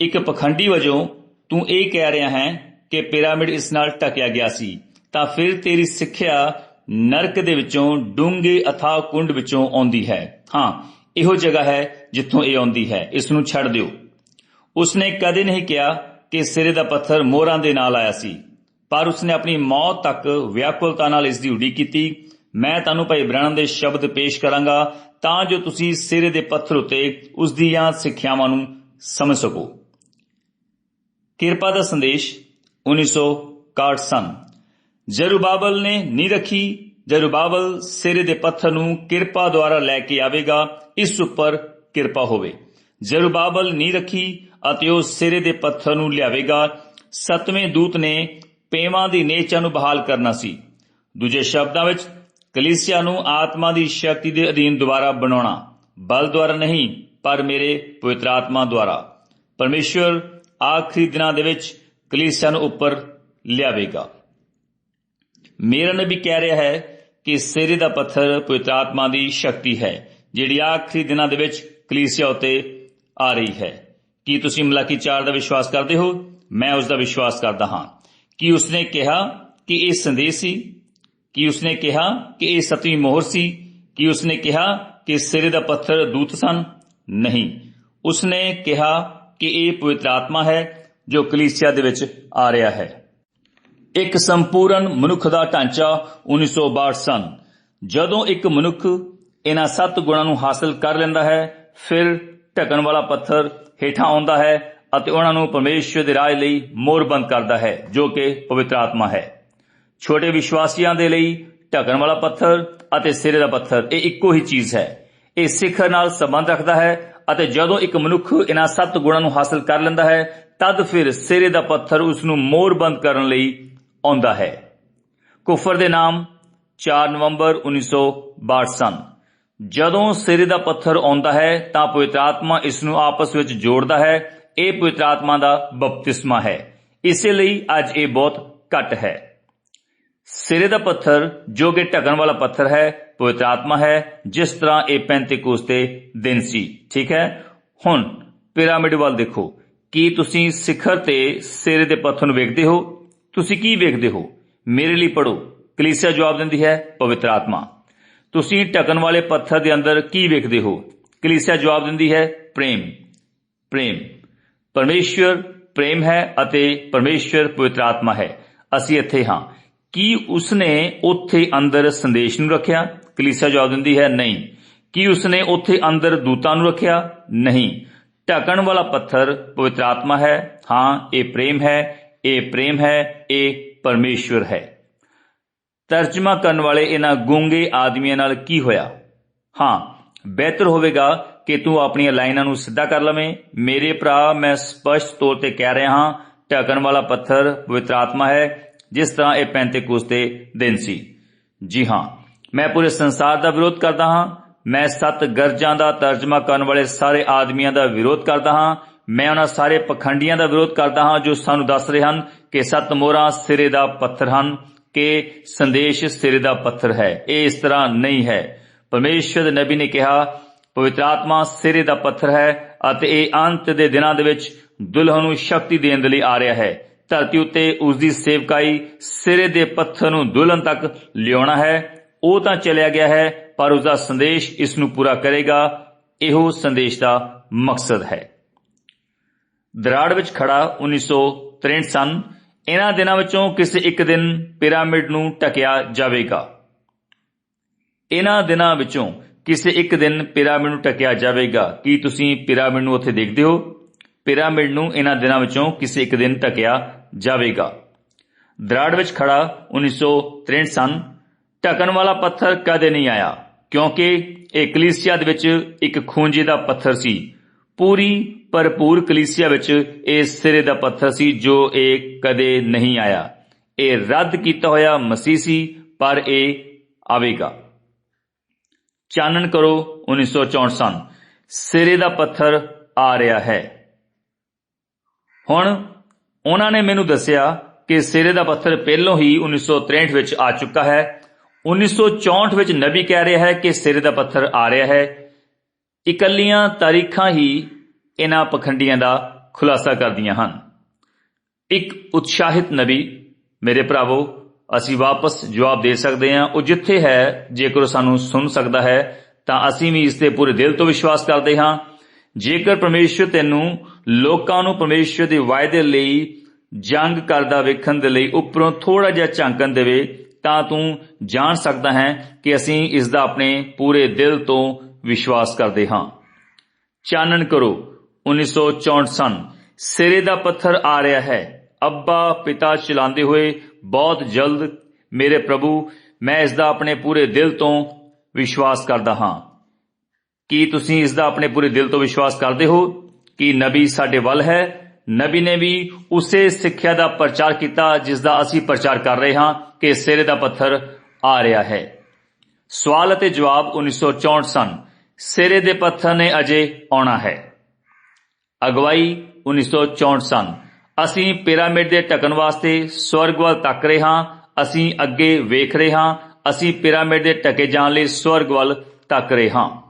ਇੱਕ ਪਖੰਡੀ ਵਜੋਂ, ਤੂੰ ਇਹ ਕਹਿ ਰਿਹਾ ਹੈ ਕਿ ਪਿਰਾਮਿਡ ਇਸ ਨਾਲ ਢਕਿਆ ਗਿਆ ਸੀ, ਤਾਂ ਫਿਰ ਤੇਰੀ ਸਿੱਖਿਆ ਨਰਕ ਦੇ ਵਿੱਚੋਂ ਡੂੰਘੇ ਅਥਾਹ ਕੁੰਡ ਵਿੱਚੋਂ ਆਉਂਦੀ ਹੈ। ਹਾਂ, ਇਹੋ ਜਗ੍ਹਾ ਹੈ ਜਿੱਥੋਂ ਇਹ ਆਉਂਦੀ ਹੈ, ਇਸ ਨੂੰ ਛੱਡ ਦਿਓ। ਉਸਨੇ ਕਦੇ ਨਹੀਂ ਕਿਹਾ ਕਿ ਸਿਰੇ ਦਾ ਪੱਥਰ ਮੋਹਰਾਂ ਦੇ ਨਾਲ ਆਇਆ ਸੀ, ਪਰ ਉਸਨੇ ਆਪਣੀ ਮੌਤ ਤੱਕ ਵਿਆਕੁਲਤਾ ਨਾਲ ਇਸ ਦੀ ਉਡੀਕ ਕੀਤੀ। ਮੈਂ ਤੁਹਾਨੂੰ ਭਾਈ ਬ੍ਰਹਣਮ ਦੇ ਸ਼ਬਦ ਪੇਸ਼ ਕਰਾਂਗਾ, ਤਾਂ ਜੋ ਤੁਸੀਂ ਸਿਰੇ ਦੇ ਪੱਥਰ ਉਤੇ ਉਸ ਦੀਆਂ ਸਿੱਖਿਆਵਾਂ ਨੂੰ ਸਮਝ ਸਕੋ। ਕਿਰਪਾ ਦਾ ਸੰਦੇਸ਼ 1961 ਸਨ। ਜ਼ਰੂਬਾਬਲ ਨੇ ਨੀ ਰੱਖੀ, ਜ਼ਰੂਬਾਬਲ ਸਿਰੇ ਦੇ ਪੱਥਰ ਨੂੰ ਕਿਰਪਾ ਦੁਆਰਾ ਲੈ ਕੇ ਆਵੇਗਾ, ਇਸ ਉੱਪਰ ਕਿਰਪਾ ਹੋਵੇ। ਜ਼ਰੂਬਾਬਲ ਨੀ ਰੱਖੀ ਅਤੇ ਉਹ ਸਿਰੇ ਦੇ ਪੱਥਰ ਨੂੰ ਲਿਆਵੇਗਾ। ਸਤਵੇਂ ਦੂਤ ਨੇ ਪੇਵਾਂ ਦੀ ਨੇਚਾ ਨੂੰ ਬਹਾਲ ਕਰਨਾ ਸੀ। ਦੂਜੇ ਸ਼ਬਦਾਂ ਵਿੱਚ, ਕਲੀਸਿਆ ਨੂੰ ਆਤਮਾ ਦੀ ਸ਼ਕਤੀ ਦੇ ਅਧੀਨ ਦੁਆਰਾ ਬਣਾਉਣਾ। ਬਲ ਦੁਆਰਾ ਨਹੀਂ, ਪਰ ਮੇਰੇ ਪਵਿੱਤਰ ਆਤਮਾ ਦੁਆਰਾ। ਪਰਮੇਸ਼ਵਰ ਆਖਰੀ ਦਿਨਾਂ ਦੇ ਵਿੱਚ ਕਲੀਸਿਆ ਨੂੰ ਉੱਪਰ ਲਿਆਵੇਗਾ। ਮੇਰਾ ਨਬੀ ਕਹਿ ਰਿਹਾ ਹੈ ਕਿ ਸਿਰੇ ਦਾ ਪੱਥਰ ਪਵਿੱਤਰ ਆਤਮਾ ਦੀ ਸ਼ਕਤੀ ਹੈ, ਜਿਹੜੀ ਆਖਰੀ ਦਿਨਾਂ ਦੇ ਵਿੱਚ ਕਲੀਸਿਆ ਉਤੇ ਆ ਰਹੀ ਹੈ। ਕੀ ਤੁਸੀਂ ਮਲਾਕੀ 4 ਦਾ ਵਿਸ਼ਵਾਸ ਕਰਦੇ ਹੋ? ਮੈਂ ਉਸ ਦਾ ਵਿਸ਼ਵਾਸ ਕਰਦਾ ਹਾਂ। ਕੀ ਉਸਨੇ ਕਿਹਾ ਕਿ ਇਹ ਸੰਦੇਸ਼ ਸੀ? ਕੀ ਉਸਨੇ ਕਿਹਾ ਕਿ ਇਹ ਸਤਵੀਂ ਮੋਹਰ ਸੀ? ਕੀ ਉਸਨੇ ਕਿਹਾ ਕਿ ਸਿਰੇ ਦਾ ਪੱਥਰ ਦੂਤ ਸਨ? ਨਹੀਂ। ਉਸਨੇ ਕਿਹਾ ਕਿ ਇਹ ਪਵਿੱਤਰ ਆਤਮਾ ਹੈ ਜੋ ਕਲੀਸਿਆ ਦੇ ਵਿੱਚ ਆ ਰਿਹਾ ਹੈ। ਇੱਕ ਸੰਪੂਰਨ ਮਨੁੱਖ ਦਾ ਢਾਂਚਾ 1962 ਸਨ। ਜਦੋਂ ਇੱਕ ਮਨੁੱਖ ਇਹਨਾਂ ਸੱਤ ਗੁਣਾਂ ਨੂੰ ਹਾਸਲ ਕਰ ਲੈਂਦਾ ਹੈ, ਫਿਰ ਢਕਣ ਵਾਲਾ ਪੱਥਰ ਹੇਠਾਂ ਆਉਂਦਾ ਹੈ ਅਤੇ ਉਹਨਾਂ ਨੂੰ ਪਰਮੇਸ਼ਰ ਦੇ ਰਾਹ ਲਈ ਮੋਹਰਬੰਦ ਕਰਦਾ ਹੈ, ਜੋ ਕਿ ਪਵਿੱਤਰ ਆਤਮਾ ਹੈ। ਛੋਟੇ ਵਿਸ਼ਵਾਸੀਆਂ ਦੇ ਲਈ ਢਕਣ ਵਾਲਾ ਪੱਥਰ ਅਤੇ ਸਿਰੇ ਦਾ ਪੱਥਰ, ਇਹ ਇੱਕੋ ਹੀ ਚੀਜ਼ ਹੈ। ਇਹ ਸਿਖਰ ਨਾਲ ਸੰਬੰਧ ਰੱਖਦਾ ਹੈ ਅਤੇ ਜਦੋਂ ਇੱਕ ਮਨੁੱਖ ਇਹਨਾਂ ਸੱਤ ਗੁਣਾਂ ਨੂੰ ਹਾਸਲ ਕਰ ਲੈਂਦਾ ਹੈ, ਤਦ ਫਿਰ ਸਿਰੇ ਦਾ ਪੱਥਰ ਉਸ ਨੂੰ ਮੋਹਰਬੰਦ ਕਰਨ ਲਈ ਆਉਂਦਾ ਹੈ। ਕੁਫਰ ਦੇ ਨਾਮ 4 ਨਵੰਬਰ 1962 ਸਨ। ਜਦੋਂ ਸਿਰੇ ਦਾ ਪੱਥਰ ਆਉਂਦਾ ਹੈ, ਤਾਂ ਪਵਿੱਤਰ ਆਤਮਾ ਇਸ ਨੂੰ ਆਪਸ ਵਿੱਚ ਜੋੜਦਾ ਹੈ। ਇਹ ਪਵਿੱਤਰ ਆਤਮਾ ਦਾ ਬਪਤਿਸਮਾ ਹੈ। ਇਸੇ ਲਈ ਅੱਜ ਇਹ ਬਹੁਤ ਘੱਟ ਹੈ। ਸਿਰੇ ਦਾ ਪੱਥਰ, ਜੋ ਕਿ ਢਕਣ ਵਾਲਾ ਪੱਥਰ ਹੈ, ਪਵਿੱਤਰ ਆਤਮਾ ਹੈ, ਜਿਸ ਤਰ੍ਹਾਂ ਇਹ ਪੈਂਤੀਕੋਸ ਤੇ ਦਿਨ ਸੀ। ਠੀਕ ਹੈ? ਹੁਣ ਪਿਰਾਮਿਡ ਵੱਲ ਦੇਖੋ। ਕੀ ਤੁਸੀਂ ਸਿਖਰ ਤੇ ਸਿਰੇ ਦੇ ਪੱਥਰ ਨੂੰ ਵੇਖਦੇ ਹੋ? ਤੁਸੀਂ ਕੀ ਵੇਖਦੇ ਹੋ? ਮੇਰੇ ਲਈ ਪੜੋ ਕਲੀਸਿਆ ਜਵਾਬ ਦਿੰਦੀ ਹੈ, ਪਵਿੱਤਰ ਆਤਮਾ। ਤੁਸੀਂ ਢਕਣ ਵਾਲੇ ਪੱਥਰ ਦੇ ਅੰਦਰ ਕੀ ਵੇਖਦੇ ਹੋ? ਕਲੀਸਿਆ ਜਵਾਬ ਦਿੰਦੀ ਹੈ, ਪ੍ਰੇਮ। ਪ੍ਰੇਮ। ਪਰਮੇਸ਼ਵਰ ਪ੍ਰੇਮ ਹੈ ਅਤੇ ਪਰਮੇਸ਼ਵਰ ਪਵਿੱਤਰ ਆਤਮਾ ਹੈ। ਅਸੀਂ ਇੱਥੇ ਹਾਂ। ਕੀ ਉਸਨੇ ਉੱਥੇ ਅੰਦਰ ਸੰਦੇਸ਼ ਨੂੰ ਰੱਖਿਆ? ਕਲੀਸਿਆ ਜਵਾਬ ਦਿੰਦੀ ਹੈ, ਨਹੀਂ। ਕੀ ਉਸਨੇ ਉੱਥੇ ਅੰਦਰ ਦੂਤਾਂ ਨੂੰ ਰੱਖਿਆ? ਨਹੀਂ। ਢਕਣ ਵਾਲਾ ਪੱਥਰ ਪਵਿੱਤਰ ਆਤਮਾ ਹੈ। ਹਾਂ, ਇਹ ਪ੍ਰੇਮ ਹੈ, ਇਹ ਪ੍ਰੇਮ ਹੈ, ਇਹ ਪਰਮੇਸ਼ਵਰ ਹੈ। ਤਰਜਮਾ ਕਰਨ ਵਾਲੇ ਇਹਨਾਂ ਗੂੰਗੇ ਆਦਮੀਆਂ ਨਾਲ ਕੀ ਹੋਇਆ? ਹਾਂ, ਬਿਹਤਰ ਹੋਵੇਗਾ ਕਿ ਤੂੰ ਆਪਣੀਆਂ ਲਾਈਨਾਂ ਨੂੰ ਸਿੱਧਾ ਕਰ ਲਵੇਂ। ਮੇਰੇ ਭਰਾ, ਮੈਂ ਸਪਸ਼ਟ ਤੌਰ ਤੇ ਕਹਿ ਰਿਹਾ ਹਾਂ, ਢਕਣ ਵਾਲਾ ਪੱਥਰ ਪਵਿੱਤਰ ਆਤਮਾ ਹੈ, ਜਿਸ ਤਰ੍ਹਾਂ ਇਹ ਪੈਂਤੇਕੁਸਤ ਦੇ ਦਿਨ ਸੀ। ਜੀ ਹਾਂ, ਮੈਂ ਪੂਰੇ ਸੰਸਾਰ ਦਾ ਵਿਰੋਧ ਕਰਦਾ ਹਾਂ। ਮੈਂ ਸੱਤ ਗਰਜਾਂ ਦਾ ਤਰਜਮਾ ਕਰਨ ਵਾਲੇ ਸਾਰੇ ਆਦਮੀਆਂ ਦਾ ਵਿਰੋਧ ਕਰਦਾ ਹਾਂ। ਮੈਂ ਉਹਨਾਂ ਸਾਰੇ ਪਖੰਡੀਆਂ ਦਾ ਵਿਰੋਧ ਕਰਦਾ ਹਾਂ ਜੋ ਸਾਨੂੰ ਦੱਸ ਰਹੇ ਹਨ ਕਿ ਸੱਤ ਮੋਹਰਾਂ ਸਿਰੇ ਦਾ ਪੱਥਰ ਹਨ। ਕਿ ਸੰਦੇਸ਼ ਸਿਰੇ ਦਾ ਪੱਥਰ ਹੈ, ਇਹ ਇਸ ਤਰ੍ਹਾਂ ਨਹੀਂ ਹੈ। ਪਰਮੇਸ਼ਵਰ ਨਬੀ ਨੇ ਕਿਹਾ, ਪਵਿੱਤਰ ਆਤਮਾ ਸਿਰੇ ਦਾ ਪੱਥਰ ਹੈ ਅਤੇ ਇਹ ਅੰਤ ਦੇ ਦਿਨਾਂ ਦੇ ਵਿੱਚ ਦੁਲਹਨ ਨੂੰ ਸ਼ਕਤੀ ਦੇਣ ਦੇ ਲਈ ਆ ਰਿਹਾ ਹੈ। ਧਰਤੀ ਉੱਤੇ ਉਸ ਦੀ ਸੇਵਕਾਈ ਸਿਰੇ ਦੇ ਪੱਥਰ ਨੂੰ ਦੁਲਹਨ ਤੱਕ ਲਿਆਉਣਾ ਹੈ। ਉਹ ਤਾਂ ਚਲਿਆ ਗਿਆ ਹੈ, ਪਰ ਉਸ ਦਾ ਸੰਦੇਸ਼ ਇਸ ਨੂੰ ਪੂਰਾ ਕਰੇਗਾ। ਇਹੋ ਸੰਦੇਸ਼ ਦਾ ਮਕਸਦ ਹੈ। ਦਰਾੜ ਵਿੱਚ ਖੜਾ 1963 ਸਨ। ਇਹਨਾਂ ਦਿਨਾਂ ਵਿੱਚੋਂ ਕਿਸੇ ਇੱਕ ਦਿਨ ਪਿਰਾਮਿਡ ਨੂੰ ਟਕਿਆ ਜਾਵੇਗਾ। ਇਹਨਾਂ ਦਿਨਾਂ ਵਿੱਚੋਂ ਕਿਸੇ ਇੱਕ ਦਿਨ ਪਿਰਾਮਿਡ ਨੂੰ ਟਕਿਆ ਜਾਵੇਗਾ। ਕੀ ਤੁਸੀਂ ਪਿਰਾਮਿਡ ਨੂੰ ਉੱਥੇ ਦੇਖਦੇ ਹੋ? ਪਿਰਾਮਿਡ ਨੂੰ ਇਹਨਾਂ ਦਿਨਾਂ ਵਿੱਚੋਂ ਕਿਸੇ ਇੱਕ ਦਿਨ ਟਕਿਆ ਜਾਵੇਗਾ। ਦਰਾੜ ਵਿੱਚ ਖੜਾ 1963 ਸਨ, ਢਕਣ ਵਾਲਾ ਪੱਥਰ ਕਦੇ ਨਹੀਂ ਆਇਆ, ਕਿਉਂਕਿ ਇਹ ਕਲੀਸਿਆ ਦੇ ਵਿੱਚ ਇੱਕ ਖੂੰਜੇ ਦਾ ਪੱਥਰ ਸੀ। ਪੂਰੀ ਭਰਪੂਰ ਕਲੀਸਿਆ ਵਿੱਚ ਇਹ ਸਿਰੇ ਦਾ ਪੱਥਰ ਸੀ ਜੋ ਇਹ ਕਦੇ ਨਹੀਂ ਆਇਆ। ਇਹ ਰੱਦ ਕੀਤਾ ਹੋਇਆ ਮਸੀਹ ਸੀ, ਪਰ ਇਹ ਆਵੇਗਾ। ਚਾਨਣ ਕਰੋ 1964 ਸਨ ਸਿਰੇ ਦਾ ਪੱਥਰ ਆ ਰਿਹਾ ਹੈ। ਹੁਣ ਉਹਨਾਂ ਨੇ ਮੈਨੂੰ ਦੱਸਿਆ ਕਿ ਸਿਰੇ ਦਾ ਪੱਥਰ ਪਹਿਲੋਂ ਹੀ 1963 ਵਿੱਚ ਆ ਚੁੱਕਾ ਹੈ। 1964 ਵਿੱਚ ਨਬੀ ਕਹਿ ਰਿਹਾ ਹੈ ਕਿ ਸਿਰੇ ਦਾ ਪੱਥਰ ਆ ਰਿਹਾ ਹੈ। ਇਕੱਲੀਆਂ ਤਾਰੀਖਾਂ ਹੀ ਇਹਨਾਂ ਪਖੰਡੀਆਂ ਦਾ ਖੁਲਾਸਾ ਕਰਦੀਆਂ ਹਨ। ਇੱਕ ਉਤਸ਼ਾਹਿਤ ਨਬੀ, ਮੇਰੇ ਭਰਾਵੋ, ਅਸੀਂ ਵਾਪਸ ਜਵਾਬ ਦੇ ਸਕਦੇ ਹਾਂ, ਉਹ ਜਿੱਥੇ ਹੈ, ਜੇਕਰ ਉਹ ਸਾਨੂੰ ਸੁਣ ਸਕਦਾ ਹੈ, ਤਾਂ ਅਸੀਂ ਵੀ ਇਸ ਤੇ ਪੂਰੇ ਦਿਲ ਤੋਂ ਵਿਸ਼ਵਾਸ ਕਰਦੇ ਹਾਂ। ਜੇਕਰ ਪਰਮੇਸ਼ਰ ਤੈਨੂੰ ਲੋਕਾਂ ਨੂੰ ਪਰਮੇਸ਼ਰ ਦੇ ਵਾਅਦੇ ਲਈ ਜੰਗ ਕਰਦਾ ਵੇਖਣ ਦੇ ਲਈ ਉੱਪਰੋਂ ਥੋੜਾ ਜਿਹਾ ਝਾਂਕਣ ਦੇਵੇ, ਤਾਂ ਤੂੰ ਜਾਣ ਸਕਦਾ ਹੈ ਕਿ ਅਸੀਂ ਇਸ ਦਾ ਆਪਣੇ ਪੂਰੇ ਦਿਲ ਤੋਂ ਵਿਸ਼ਵਾਸ ਕਰਦੇ ਹਾਂ। ਚਾਨਣ ਕਰੋ 1964 ਸਨ। ਸਿਰੇ ਦਾ ਪੱਥਰ ਆ ਰਿਹਾ ਹੈ। ਅੱਬਾ, ਪਿਤਾ ਚਲਾਉਂਦੇ ਹੋਏ, ਬਹੁਤ ਜਲਦ, ਮੇਰੇ ਪ੍ਰਭੂ, ਮੈਂ ਇਸ ਦਾ ਆਪਣੇ ਪੂਰੇ ਦਿਲ ਤੋਂ ਵਿਸ਼ਵਾਸ ਕਰਦਾ ਹਾਂ। ਕੀ ਤੁਸੀਂ ਇਸ ਦਾ ਆਪਣੇ ਪੂਰੇ ਦਿਲ ਤੋਂ ਵਿਸ਼ਵਾਸ ਕਰਦੇ ਹੋ? ਕਿ ਨਬੀ ਸਾਡੇ ਵੱਲ ਹੈ? ਨਬੀ ਨੇ ਵੀ ਉਸੇ ਸਿੱਖਿਆ ਦਾ ਪ੍ਰਚਾਰ ਕੀਤਾ, ਜਿਸ ਦਾ ਅਸੀਂ ਪ੍ਰਚਾਰ ਕਰ ਰਹੇ ਹਾਂ ਕਿ ਸਿਰੇ ਦਾ ਪੱਥਰ ਆ ਰਿਹਾ ਹੈ। ਸਵਾਲ ਅਤੇ ਜਵਾਬ 1964 ਸਨ। ਸਿਰੇ ਦੇ ਪੱਥਰ ਨੇ ਅਜੇ ਆਉਣਾ ਹੈ। ਅਗਵਾਈ 1964 ਸਨ। ਅਸੀਂ ਪਿਰਾਮਿਡ ਦੇ ਟਕਣ ਵਾਸਤੇ ਸਵਰਗ ਵੱਲ ਤੱਕ ਰਹੇ ਹਾਂ। ਅਸੀਂ ਅੱਗੇ ਵੇਖ ਰਹੇ ਹਾਂ। ਅਸੀਂ ਪਿਰਾਮਿਡ ਦੇ ਟਕੇ ਜਾਣ ਲਈ ਸਵਰਗ ਵੱਲ ਤੱਕ ਰਹੇ ਹਾਂ।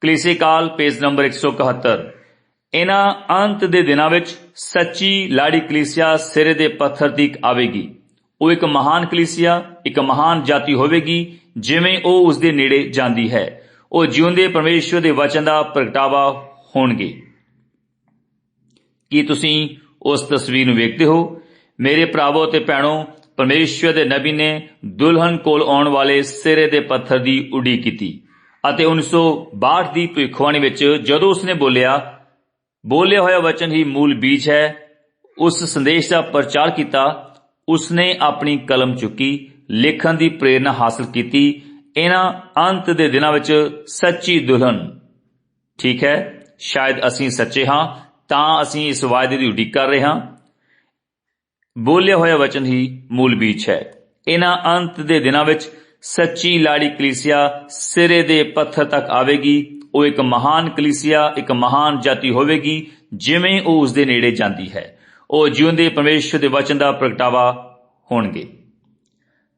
ਕਲੀਸੇ ਕਾਲ, ਪੇਜ ਨੰਬਰ 171 ਇਹਨਾਂ ਅੰਤ ਦੇ ਦਿਨਾਂ ਵਿੱਚ ਸੱਚੀ ਲਾੜੀ ਕਲੀਸਿਆ ਸਿਰੇ ਦੇ ਪੱਥਰ ਦੀ ਆਵੇਗੀ। ਉਹ ਇੱਕ ਮਹਾਨ ਕਲੀਸਿਆ, ਇੱਕ ਮਹਾਨ ਜਾਤੀ ਹੋਵੇਗੀ, ਜਿਵੇਂ ਉਹ ਉਸ ਦੇ ਨੇੜੇ ਜਾਂਦੀ ਹੈ। ਉਹ ਜਿਉਂਦੇ ਪਰਮੇਸ਼ਵਰ ਦੇ ਵਚਨ ਦਾ ਪ੍ਰਗਟਾਵਾ ਹੋਣਗੇ। ਕੀ ਤੁਸੀਂ ਉਸ ਤਸਵੀਰ ਨੂੰ ਵੇਖਦੇ ਹੋ? ਮੇਰੇ ਭਰਾਵੋ ਤੇ ਭੈਣੋ, ਪਰਮੇਸ਼ਵਰ ਦੇ ਨਬੀ ਨੇ ਦੁਲਹਨ ਕੋਲ ਆਉਣ ਵਾਲੇ ਸਿਰੇ ਦੇ ਪੱਥਰ ਦੀ ਉਡੀਕ ਕੀਤੀ ਅਤੇ 1962 ਦੀ ਭਵਿੱਖਬਾਣੀ ਵਿੱਚ ਜਦੋਂ ਉਸਨੇ ਬੋਲਿਆ ਬੋਲਿਆ ਹੋਇਆ ਵਚਨ ਹੀ ਮੂਲ ਬੀਜ ਹੈ, ਉਸ ਸੰਦੇਸ਼ ਦਾ ਪ੍ਰਚਾਰ ਕੀਤਾ, ਉਸਨੇ ਆਪਣੀ ਕਲਮ ਚੁੱਕੀ, ਲਿਖਣ ਦੀ ਪ੍ਰੇਰਣਾ ਹਾਸਲ ਕੀਤੀ ਇਹਨਾਂ ਅੰਤ ਦੇ ਦਿਨਾਂ ਵਿੱਚ ਸੱਚੀ ਦੁਲਹਨ। ਠੀਕ ਹੈ? ਸ਼ਾਇਦ ਅਸੀਂ ਸੱਚੇ ਹਾਂ, ਤਾਂ ਅਸੀਂ ਇਸ ਵਾਅਦੇ ਦੀ ਉਡੀਕ ਕਰ ਰਹੇ ਹਾਂ। ਬੋਲਿਆ ਹੋਇਆ ਵਚਨ ਹੀ ਮੂਲ ਬੀਜ ਹੈ। ਇਹਨਾਂ ਅੰਤ ਦੇ ਦਿਨਾਂ ਵਿੱਚ ਸੱਚੀ ਲਾੜੀ ਕਲੀਸਿਆ ਸਿਰੇ ਦੇ ਪੱਥਰ ਤੱਕ ਆਵੇਗੀ। ਉਹ ਇੱਕ ਮਹਾਨ ਕਲੀਸਿਆ, ਇੱਕ ਮਹਾਨ ਜਾਤੀ ਹੋਵੇਗੀ, ਜਿਵੇਂ ਉਹ ਉਸ ਦੇ ਨੇੜੇ ਜਾਂਦੀ ਹੈ। ਉਹ ਜਿਉਂਦੇ ਪਰਮੇਸ਼ਰ ਦੇ ਵਚਨ ਦਾ ਪ੍ਰਗਟਾਵਾ ਹੋਣਗੇ।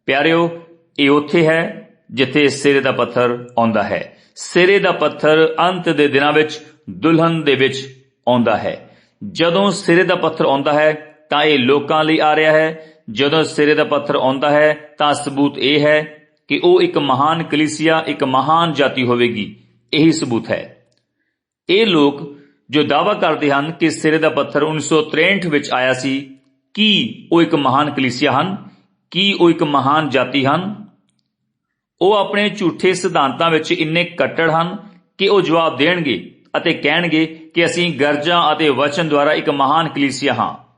ਪਿਆਰਿਓ, ਇਹ ਉੱਥੇ ਹੈ ਜਿੱਥੇ ਸਿਰੇ ਦਾ ਪੱਥਰ ਆਉਂਦਾ ਹੈ। ਸਿਰੇ ਦਾ ਪੱਥਰ ਅੰਤ ਦੇ ਦਿਨਾਂ ਵਿੱਚ, ਦੁਲਹਨ ਦੇ ਵਿੱਚ ਆਉਂਦਾ ਹੈ। ਜਦੋਂ ਸਿਰੇ ਦਾ ਪੱਥਰ ਆਉਂਦਾ ਹੈ, ਤਾਂ ਇਹ ਲੋਕਾਂ ਲਈ ਆ ਰਿਹਾ ਹੈ। ਜਦੋਂ ਸਿਰੇ ਦਾ ਪੱਥਰ ਆਉਂਦਾ ਹੈ, ਤਾਂ ਸਬੂਤ ਇਹ ਹੈ ਕਿ ਉਹ ਇੱਕ ਮਹਾਨ ਕਲੀਸਿਆ, ਇੱਕ ਮਹਾਨ ਜਾਤੀ ਹੋਵੇਗੀ। ਇਹੀ ਸਬੂਤ ਹੈ। ਇਹ ਲੋਕ ਜੋ ਦਾਵਾ ਕਰਦੇ ਹਨ ਕਿ ਸਿਰੇ ਦਾ ਪੱਥਰ 1963 ਵਿੱਚ ਆਇਆ ਸੀ, ਕੀ ਉਹ ਇੱਕ ਮਹਾਨ ਕਲੀਸਿਆ ਹਨ? ਕੀ ਉਹ ਇੱਕ ਮਹਾਨ ਜਾਤੀ ਹਨ? ਉਹ ਆਪਣੇ ਝੂਠੇ ਸਿਧਾਂਤਾਂ ਵਿੱਚ ਇੰਨੇ ਕੱਟੜ ਹਨ ਕਿ ਉਹ ਜਵਾਬ ਦੇਣਗੇ ਅਤੇ ਕਹਿਣਗੇ ਕਿ ਅਸੀਂ ਗਰਜਾਂ ਅਤੇ ਵਚਨ ਦੁਆਰਾ ਇੱਕ ਮਹਾਨ ਕਲੀਸਿਆ ਹਾਂ।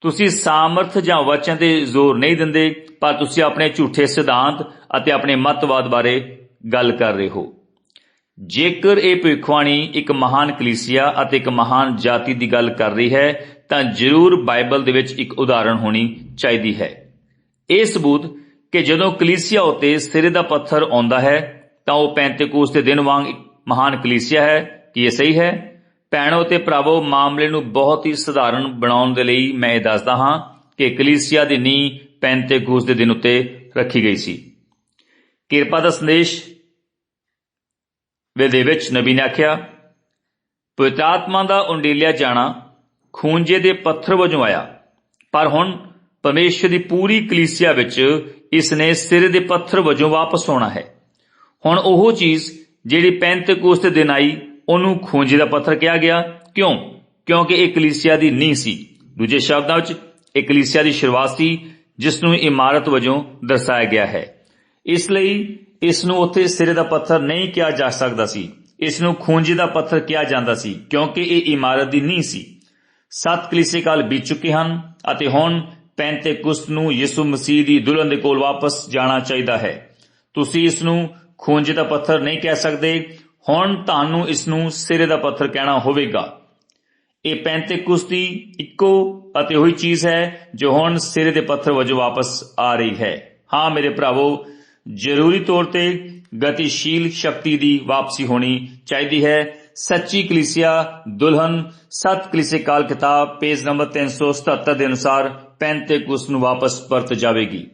ਤੁਸੀਂ ਸਾਮਰਥ ਜਾਂ ਵਚਨ ਤੇ ਜ਼ੋਰ ਨਹੀਂ ਦਿੰਦੇ, ਪਰ ਤੁਸੀਂ ਆਪਣੇ ਝੂਠੇ ਸਿਧਾਂਤ ਅਤੇ ਆਪਣੇ ਮਤਵਾਦ ਬਾਰੇ ਗੱਲ ਕਰ ਰਹੇ ਹੋ। ਜੇਕਰ ਇਹ ਭਵਿੱਖਬਾਣੀ ਇੱਕ ਮਹਾਨ ਕਲੀਸਿਆ ਅਤੇ ਇੱਕ ਮਹਾਨ ਜਾਤੀ ਦੀ ਗੱਲ ਕਰ ਰਹੀ ਹੈ, ਤਾਂ ਜ਼ਰੂਰ ਬਾਈਬਲ ਦੇ ਵਿੱਚ ਇੱਕ ਉਦਾਹਰਣ ਹੋਣੀ ਚਾਹੀਦੀ ਹੈ। ਇਹ ਸਬੂਤ ਕਿ ਜਦੋਂ ਕਲੀਸਿਆ ਉਤੇ ਸਿਰੇ ਦਾ ਪੱਥਰ ਆਉਂਦਾ ਹੈ, ਤਾਂ ਉਹ ਪੈਂਤੇਕੂਸ ਦੇ ਦਿਨ ਵਾਂਗ ਮਹਾਨ ਕਲੀਸਿਆ ਹੈ, ਕਿ ਇਹ ਸਹੀ ਹੈ? ਭੈਣੋ ਤੇ ਭਰਾਵੋ, ਮਾਮਲੇ ਨੂੰ ਬਹੁਤ ਹੀ ਸਧਾਰਨ ਬਣਾਉਣ ਦੇ ਲਈ ਮੈਂ ਇਹ ਦੱਸਦਾ ਹਾਂ ਕਿ ਕਲੀਸਿਆ ਦੀ ਨੀਂਹ ਪੈਂਤੇਕੂਸ ਦੇ ਦਿਨ ਉੱਤੇ ਰੱਖੀ ਗਈ ਸੀ। ਕਿਰਪਾ ਦਾ ਸੰਦੇਸ਼ ਦੇ ਵਿੱਚ ਨਬੀ ਨੇ ਆਖਿਆ, ਪਵਿੱਤਰ ਆਤਮਾ ਦਾ ਉਂਡੀਲਿਆ ਜਾਣਾ ਖੂੰਜੇ ਦੇ ਪੱਥਰ ਵਜੋਂ ਆਇਆ, ਪਰ ਹੁਣ ਪਰਮੇਸ਼ਰ ਦੀ ਪੂਰੀ ਕਲੀਸਿਆ ਵਿੱਚ ਇਸ ਨੇ ਸਿਰ ਦੇ ਪੱਥਰ ਵਜੋਂ ਵਾਪਸ ਆਉਣਾ ਹੈ। ਹੁਣ ਉਹ ਚੀਜ਼ ਜਿਹੜੀ ਪੈਂਤੇਕੋਸ ਦੇ ਦਿਨ ਆਈ, ਉਹਨੂੰ ਖੂੰਜੇ ਦਾ ਪੱਥਰ ਕਿਹਾ ਗਿਆ। ਕਿਉਂ? ਕਿਉਂਕਿ ਇਹ ਕਲੀਸਿਆ ਦੀ ਨੀਂਹ ਸੀ। ਦੂਜੇ ਸ਼ਬਦਾਂ ਵਿੱਚ ਇਹ ਕਲੀਸਿਆ ਦੀ ਸ਼ੁਰੂਆਤ ਸੀ ਜਿਸ ਨੂੰ ਇਮਾਰਤ ਵਜੋਂ ਦਰਸਾਇਆ ਗਿਆ ਹੈ। ਇਸ ਲਈ ਇਸ ਨੂੰ ਉੱਥੇ ਸਿਰੇ ਦਾ ਪੱਥਰ ਨਹੀਂ ਕਿਹਾ ਜਾ ਸਕਦਾ ਸੀ। ਇਸ ਨੂੰ ਖੂੰਜੇ ਦਾ ਪੱਥਰ ਕਿਹਾ ਜਾਂਦਾ ਸੀ, ਕਿਉਂਕਿ ਇਹ ਇਮਾਰਤ ਦੀ ਨੀਂਹ ਸੀ। ਸੱਤ ਕਲੀਸੇ ਕਾਲ ਬੀਤ ਚੁੱਕੇ ਹਨ ਅਤੇ ਹੁਣ ਪੈਂਤੇਕੁਸਤ ਨੂੰ ਯਿਸੂ ਮਸੀਹ ਦੀ ਦੁਲਹਨ ਦੇ ਕੋਲ ਵਾਪਸ ਜਾਣਾ ਚਾਹੀਦਾ ਹੈ। ਤੁਸੀਂ ਇਸ ਨੂੰ ਖੂੰਜੇ ਦਾ ਪੱਥਰ ਨਹੀਂ ਕਹਿ ਸਕਦੇ। ਹੁਣ ਤੁਹਾਨੂੰ ਇਸ ਨੂੰ ਸਿਰੇ ਦਾ ਪੱਥਰ ਕਹਿਣਾ ਹੋਵੇਗਾ। ਇਹ ਪੈਂਤੇਕੁਸਤ ਦੀ ਇੱਕੋ ਅਤੇ ਉਹੀ ਚੀਜ਼ ਹੈ ਜੋ ਹੁਣ ਸਿਰੇ ਦੇ ਪੱਥਰ ਵਜੋਂ ਵਾਪਸ ਆ ਰਹੀ ਹੈ। ਹਾਂ ਮੇਰੇ ਭਰਾਵੋ, ਜ਼ਰੂਰੀ ਤੌਰ ਤੇ ਗਤੀਸ਼ੀਲ ਸ਼ਕਤੀ ਦੀ ਵਾਪਸੀ ਹੋਣੀ ਚਾਹੀਦੀ ਹੈ। ਸੱਚੀ ਕਲੀਸਿਆ ਦੁਲਹਨ ਸਤ ਕਲੀਸੇ ਕਾਲ ਕਿਤਾਬ, ਪੇਜ ਨੰਬਰ 377 ਦੇ ਅਨੁਸਾਰ ਪੈਂਤੇਕੁਸ ਨੂੰ ਵਾਪਸ ਪਰਤ ਜਾਵੇਗੀ।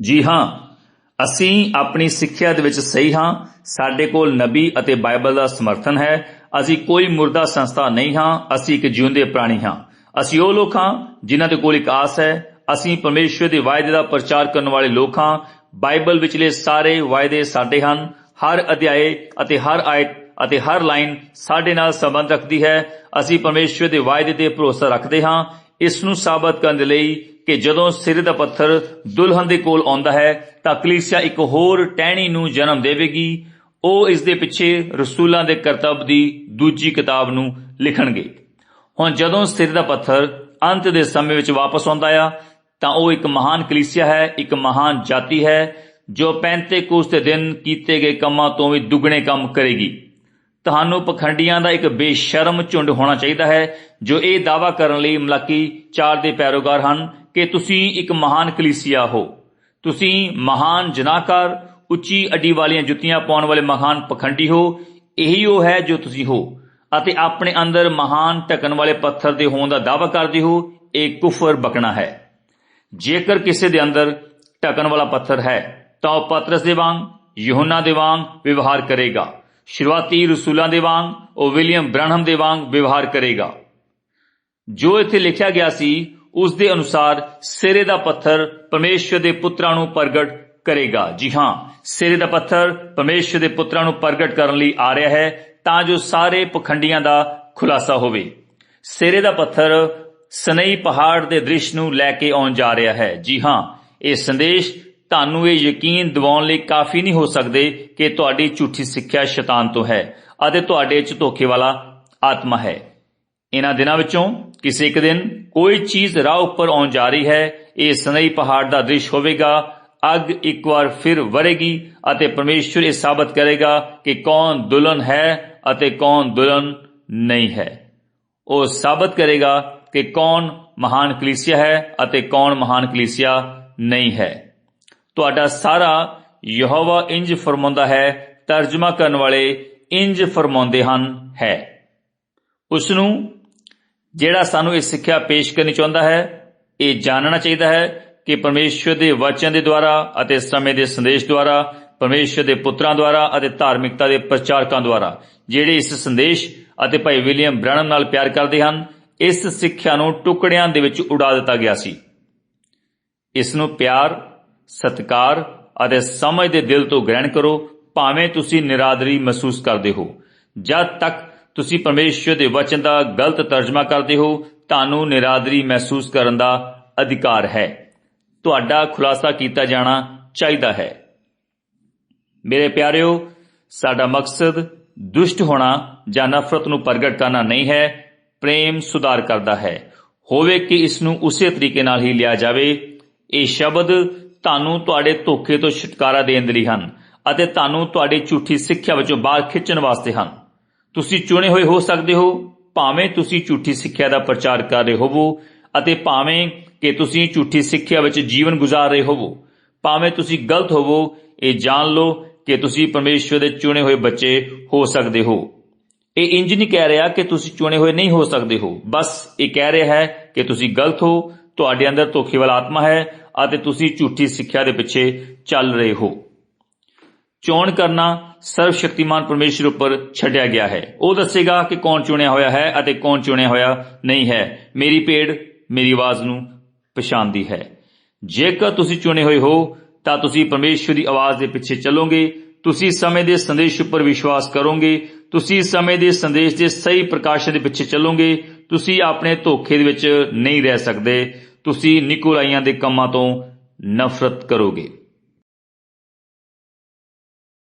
ਜੀ ਹਾਂ, ਅਸੀਂ ਆਪਣੀ ਸਿੱਖਿਆ ਦੇ ਵਿੱਚ ਸਹੀ ਹਾਂ, ਸਾਡੇ ਕੋਲ ਨਬੀ ਅਤੇ ਬਾਈਬਲ ਦਾ ਸਮਰਥਨ ਹੈ, ਅਸੀਂ ਕੋਈ ਮੁਰਦਾ ਸੰਸਥਾ ਨਹੀਂ ਹਾਂ, ਅਸੀਂ ਇੱਕ ਜਿਉਂਦੇ ਪ੍ਰਾਣੀ ਹਾਂ। ਅਸੀਂ ਉਹ ਲੋਕ ਹਾਂ ਜਿਨ੍ਹਾਂ ਦੇ ਕੋਲ ਇੱਕ ਆਸ ਹੈ, ਅਸੀਂ ਪਰਮੇਸ਼ਵਰ ਦੇ ਵਾਅਦੇ ਦਾ ਪ੍ਰਚਾਰ ਕਰਨ ਵਾਲੇ ਲੋਕ ਹਾਂ, ਬਾਈਬਲ ਵਿਚਲੇ ਸਾਰੇ ਵਾਅਦੇ ਸਾਡੇ ਹਨ, ਹਰ ਅਧਿਆਏ ਅਤੇ ਹਰ ਆਇਤ ਅਤੇ ਹਰ ਲਾਈਨ ਸਾਡੇ ਨਾਲ ਸੰਬੰਧ ਰੱਖਦੀ ਹੈ, ਅਸੀਂ ਪਰਮੇਸ਼ਵਰ ਦੇ ਵਾਅਦੇ ਤੇ ਭਰੋਸਾ ਰੱਖਦੇ ਹਾਂ ਇਸ ਨੂੰ ਸਾਬਤ ਕਰਨ ਦੇ ਲਈ ਕਿ ਜਦੋਂ ਸਿਰ ਦਾ ਪੱਥਰ ਦੁਲਹਨ ਦੇ ਕੋਲ ਆਉਂਦਾ ਹੈ, ਤਾਂ ਕਲੀਸਿਆ ਇੱਕ ਹੋਰ ਟਹਿਣੀ ਨੂੰ ਜਨਮ ਦੇਵੇਗੀ। ਉਹ ਇਸ ਦੇ ਪਿੱਛੇ ਰਸੂਲਾਂ ਦੇ ਕਰਤੱਵ ਦੀ ਦੂਜੀ ਕਿਤਾਬ ਨੂੰ ਲਿਖਣਗੇ। ਹੁਣ ਜਦੋਂ ਸਿਰ ਦਾ ਪੱਥਰ ਅੰਤ ਦੇ ਸਮੇਂ ਵਿੱਚ ਵਾਪਸ ਆਉਂਦਾ ਆ, ਤਾਂ ਉਹ ਇੱਕ ਮਹਾਨ ਕਲੀਸਿਆ ਹੈ, ਇੱਕ ਮਹਾਨ ਜਾਤੀ ਹੈ, ਜੋ ਪੈਂਤੇਕੂਸ ਦੇ ਦਿਨ ਕੀਤੇ ਗਏ ਕੰਮਾਂ ਤੋਂ ਵੀ ਦੁੱਗਣੇ ਕੰਮ ਕਰੇਗੀ। ਤੁਹਾਨੂੰ ਪਖੰਡੀਆਂ ਦਾ ਇੱਕ ਬੇਸ਼ਰਮ ਝੁੰਡ ਹੋਣਾ ਚਾਹੀਦਾ ਹੈ, ਜੋ ਇਹ ਦਾਵਾ ਕਰਨ ਲਈ ਮਲਾਕੀ ਚਾਰ ਦੇ ਪੈਰੋਕਾਰ ਹਨ ਕਿ ਤੁਸੀਂ ਇੱਕ ਮਹਾਨ ਕਲੀਸਿਆ ਹੋ। ਤੁਸੀਂ ਮਹਾਨ ਜਨਾਕਾਰ, ਉੱਚੀ ਅੱਡੀ ਵਾਲੀਆਂ ਜੁੱਤੀਆਂ ਪਾਉਣ ਵਾਲੇ ਮਹਾਨ ਪਖੰਡੀ ਹੋ। ਇਹੀ ਉਹ ਹੈ ਜੋ ਤੁਸੀਂ ਹੋ। ਅਤੇ ਆਪਣੇ ਅੰਦਰ ਮਹਾਨ ਢਕਣ ਵਾਲੇ ਪੱਥਰ ਦੇ ਹੋਣ ਦਾ ਦਾਅਵਾ ਕਰਦੇ ਹੋ, ਇਹ ਕੁਫਰ ਬਕਣਾ ਹੈ। ਜੇਕਰ ਕਿਸੇ ਦੇ ਅੰਦਰ ਢਕਣ ਵਾਲਾ ਪੱਥਰ ਹੈ, ਤਾਂ ਉਹ ਪਤਰਸ ਦੇ ਵਾਂਗ, ਯਹੋਨਾ ਦੇ ਵਾਂਗ ਵਿਵਹਾਰ ਕਰੇਗਾ। ਸ਼ੁਰੂਆਤੀ ਰਸੂਲਾਂ ਦੇ ਵਾਂਗ, ਉਹ ਵਿਲੀਅਮ ਬ੍ਰਹਨਮ ਦੇ ਵਾਂਗ ਵਿਵਹਾਰ ਕਰੇਗਾ। ਜੋ ਇੱਥੇ ਲਿਖਿਆ ਗਿਆ ਸੀ, ਉਸ ਦੇ ਅਨੁਸਾਰ ਸਿਰੇ ਦਾ ਪੱਥਰ ਪਰਮੇਸ਼ਵਰ ਦੇ ਪੁੱਤਰਾਂ ਨੂੰ ਪ੍ਰਗਟ ਕਰੇਗਾ। ਜੀ ਹਾਂ, ਸਿਰੇ ਦਾ ਪੱਥਰ ਪਰਮੇਸ਼ਵਰ ਦੇ ਪੁੱਤਰਾਂ ਨੂੰ ਪ੍ਰਗਟ ਕਰਨ ਲਈ ਆ ਰਿਹਾ ਹੈ, ਤਾਂ ਜੋ ਸਾਰੇ ਪਖੰਡੀਆਂ ਦਾ ਖੁਲਾਸਾ ਹੋਵੇ। ਸਿਰੇ ਦਾ ਪੱਥਰ ਸਨਈ ਪਹਾੜ ਦੇ ਦ੍ਰਿਸ਼ ਨੂੰ ਲੈ ਕੇ ਆਉਣ ਜਾ ਰਿਹਾ ਹੈ। ਜੀ ਹਾਂ, ਇਹ ਸੰਦੇਸ਼ ਤੁਹਾਨੂੰ ਇਹ ਯਕੀਨ ਦਿਵਾਉਣ ਲਈ ਕਾਫੀ ਨਹੀਂ ਹੋ ਸਕਦੇ ਕਿ ਤੁਹਾਡੀ ਝੂਠੀ ਸਿੱਖਿਆ ਸ਼ੈਤਾਨ ਤੋਂ ਹੈ ਅਤੇ ਤੁਹਾਡੇ 'ਚ ਧੋਖੇ ਵਾਲਾ ਆਤਮਾ ਹੈ। ਇਹਨਾਂ ਦਿਨਾਂ ਵਿੱਚੋਂ ਕਿਸੇ ਇੱਕ ਦਿਨ ਕੋਈ ਚੀਜ਼ ਰਾਹ ਉੱਪਰ ਆਉਣ ਜਾ ਰਹੀ ਹੈ, ਇਹ ਸਨਈ ਪਹਾੜ ਦਾ ਦ੍ਰਿਸ਼ ਹੋਵੇਗਾ, ਅੱਗ ਇੱਕ ਵਾਰ ਫਿਰ ਵਰੇਗੀ ਅਤੇ ਪਰਮੇਸ਼ਵਰ ਇਹ ਸਾਬਤ ਕਰੇਗਾ ਕਿ ਕੌਣ ਦੁਲਹਨ ਹੈ ਅਤੇ ਕੌਣ ਦੁਲਹਨ ਨਹੀਂ ਹੈ। ਉਹ ਸਾਬਤ ਕਰੇਗਾ ਕਿ ਕੌਣ ਮਹਾਨ ਕਲੀਸਿਆ ਹੈ ਅਤੇ ਕੌਣ ਮਹਾਨ ਕਲੀਸਿਆ ਨਹੀਂ ਹੈ। ਤੁਹਾਡਾ ਸਾਰਾ ਯਹੋਵਾ ਇੰਜ ਫਰਮਾਉਂਦਾ ਹੈ, ਤਰਜਮਾ ਕਰਨ ਵਾਲੇ ਇੰਜ ਫਰਮਾਉਂਦੇ ਹਨ, ਹੈ। ਉਸ ਨੂੰ ਜਿਹੜਾ ਸਾਨੂੰ ਇਹ ਸਿੱਖਿਆ ਪੇਸ਼ ਕਰਨੀ ਚਾਹੁੰਦਾ ਹੈ, ਇਹ ਜਾਣਨਾ ਚਾਹੀਦਾ ਹੈ ਕਿ ਪਰਮੇਸ਼ਵਰ ਦੇ ਵਚਨ ਦੇ ਦੁਆਰਾ ਅਤੇ ਸਮੇਂ ਦੇ ਸੰਦੇਸ਼ ਦੁਆਰਾ, ਪਰਮੇਸ਼ਵਰ ਦੇ ਪੁੱਤਰਾਂ ਦੁਆਰਾ ਅਤੇ ਧਾਰਮਿਕਤਾ ਦੇ ਪ੍ਰਚਾਰਕਾਂ ਦੁਆਰਾ ਜਿਹੜੇ ਇਸ ਸੰਦੇਸ਼ ਅਤੇ ਭਾਈ ਵਿਲੀਅਮ ਬ੍ਰਣਮ ਨਾਲ ਪਿਆਰ ਕਰਦੇ ਹਨ, ਇਸ ਸਿੱਖਿਆ ਨੂੰ ਟੁਕੜਿਆਂ ਦੇ ਵਿੱਚ ਉਡਾ ਦਿੱਤਾ ਗਿਆ ਸੀ। ਇਸ ਨੂੰ ਪਿਆਰ ਸਤਿਕਾਰ ਅਤੇ ਸਮਝ ਦੇ ਦਿਲ ਤੋਂ ਗ੍ਰਹਿਣ ਕਰੋ, ਭਾਵੇਂ ਤੁਸੀਂ ਨਿਰਾਦਰੀ ਮਹਿਸੂਸ ਕਰਦੇ ਹੋ। ਜਦ ਤੱਕ ਤੁਸੀਂ ਪਰਮੇਸ਼ਵਰ ਦੇ ਵਚਨ ਦਾ ਗਲਤ ਤਰਜਮਾ ਕਰਦੇ ਹੋ, ਤੁਹਾਨੂੰ ਨਿਰਾਦਰੀ ਮਹਿਸੂਸ ਕਰਨ ਦਾ ਅਧਿਕਾਰ ਹੈ। ਤੁਹਾਡਾ ਖੁਲਾਸਾ ਕੀਤਾ ਜਾਣਾ ਚਾਹੀਦਾ ਹੈ। ਮੇਰੇ ਪਿਆਰਿਓ, ਸਾਡਾ ਮਕਸਦ ਦੁਸ਼ਟ ਹੋਣਾ ਜਾਂ ਨਫ਼ਰਤ ਨੂੰ ਪ੍ਰਗਟ ਕਰਨਾ ਨਹੀਂ ਹੈ, ਪ੍ਰੇਮ ਸੁਧਾਰ ਕਰਦਾ ਹੈ। ਹੋਵੇ ਕਿ ਇਸ ਨੂੰ ਉਸੇ ਤਰੀਕੇ ਨਾਲ ਹੀ ਲਿਆ ਜਾਵੇ। ਇਹ ਸ਼ਬਦ ਤੁਹਾਨੂੰ ਤੁਹਾਡੇ ਧੋਖੇ ਤੋਂ ਛੁਟਕਾਰਾ ਦੇਣ ਦੇ ਲਈ ਹਨ ਅਤੇ ਤੁਹਾਨੂੰ ਤੁਹਾਡੀ ਝੂਠੀ ਸਿੱਖਿਆ ਵਿੱਚੋਂ ਬਾਹਰ ਖਿੱਚਣ ਵਾਸਤੇ ਹਨ। ਤੁਸੀਂ ਚੁਣੇ ਹੋਏ ਹੋ ਸਕਦੇ ਹੋ, ਭਾਵੇਂ ਤੁਸੀਂ ਝੂਠੀ ਸਿੱਖਿਆ ਦਾ ਪ੍ਰਚਾਰ ਕਰ ਰਹੇ ਹੋਵੋ ਅਤੇ ਭਾਵੇਂ ਕਿ ਤੁਸੀਂ ਝੂਠੀ ਸਿੱਖਿਆ ਵਿੱਚ ਜੀਵਨ ਗੁਜ਼ਾਰ ਰਹੇ ਹੋਵੋ। ਭਾਵੇਂ ਤੁਸੀਂ ਗਲਤ ਹੋਵੋ, ਇਹ ਜਾਣ ਲਓ ਕਿ ਤੁਸੀਂ ਪਰਮੇਸ਼ਵਰ ਦੇ ਚੁਣੇ ਹੋਏ ਬੱਚੇ ਹੋ ਸਕਦੇ ਹੋ। ਇਹ ਇੰਜ ਨਹੀਂ ਕਹਿ ਰਿਹਾ ਕਿ ਤੁਸੀਂ ਚੁਣੇ ਹੋਏ ਨਹੀਂ ਹੋ ਸਕਦੇ ਹੋ। ਬਸ ਇਹ ਕਹਿ ਰਿਹਾ ਹੈ ਕਿ ਤੁਸੀਂ ਗਲਤ ਹੋ ਤੁਹਾਡੇ ਅੰਦਰ ਧੋਖੇਵਾਲ ਆਤਮਾ ਹੈ ਅਤੇ ਤੁਸੀਂ ਝੂਠੀ ਸਿੱਖਿਆ ਦੇ ਪਿੱਛੇ ਚੱਲ ਰਹੇ ਹੋ। ਚੋਣ ਕਰਨਾ ਸਰਵ ਸ਼ਕਤੀਮਾਨ ਪਰਮੇਸ਼ਰ ਉੱਪਰ ਛੱਡਿਆ ਗਿਆ ਹੈ। ਉਹ ਦੱਸੇਗਾ ਕਿ ਕੌਣ ਚੁਣਿਆ ਹੋਇਆ ਹੈ ਅਤੇ ਕੌਣ ਚੁਣਿਆ ਹੋਇਆ ਨਹੀਂ ਹੈ। ਮੇਰੀ ਪੇੜ ਮੇਰੀ ਆਵਾਜ਼ ਨੂੰ ਪਛਾਣਦੀ ਹੈ। ਜੇਕਰ ਤੁਸੀਂ ਚੁਣੇ ਹੋਏ ਹੋ, ਤਾਂ ਤੁਸੀਂ ਪਰਮੇਸ਼ਰ ਦੀ ਆਵਾਜ਼ ਦੇ ਪਿੱਛੇ ਚੱਲੋਗੇ। ਤੁਸੀਂ ਸਮੇਂ ਦੇ ਸੰਦੇਸ਼ ਉੱਪਰ ਵਿਸ਼ਵਾਸ ਕਰੋਗੇ। ਤੁਸੀਂ ਸਮੇਂ ਦੇ ਸੰਦੇਸ਼ ਦੇ ਸਹੀ ਪ੍ਰਕਾਸ਼ਨ ਦੇ ਪਿੱਛੇ ਚੱਲੋਗੇ। ਤੁਸੀਂ ਆਪਣੇ ਧੋਖੇ ਦੇ ਵਿੱਚ ਨਹੀਂ ਰਹਿ ਸਕਦੇ। ਤੁਸੀਂ ਨਿਕੋਲਾਈਆਂ ਦੇ ਕੰਮਾਂ ਤੋਂ ਨਫ਼ਰਤ ਕਰੋਗੇ।